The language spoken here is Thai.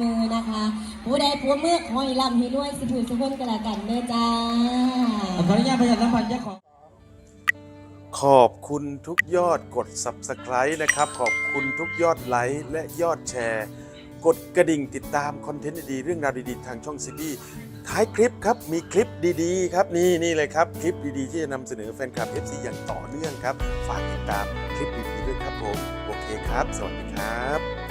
มือนะคะ ผู้ใดผู้เมื่อคอยลำให้ด้วยสิผู้สุขคนกันละกันเด้อจ้าขออนุญาตประชาสัมพันธ์เจ้าของขอบคุณทุกยอดกด Subscribe นะครับ ขอบคุณทุกยอดไลค์และยอดแชร์ กดกระดิ่งติดตามคอนเทนต์ดีๆเรื่องราวดีๆ ทางช่องซีบีท้ายคลิปครับมีคลิปดีๆ ครับนี่นี่เลยครับ คลิปดีๆ ที่จะนำเสนอแฟนคลับ FC อย่างต่อเนื่องครับ ฝากติดตามคลิปดีๆด้วยครับผม โอเคครับ สวัสดีครับ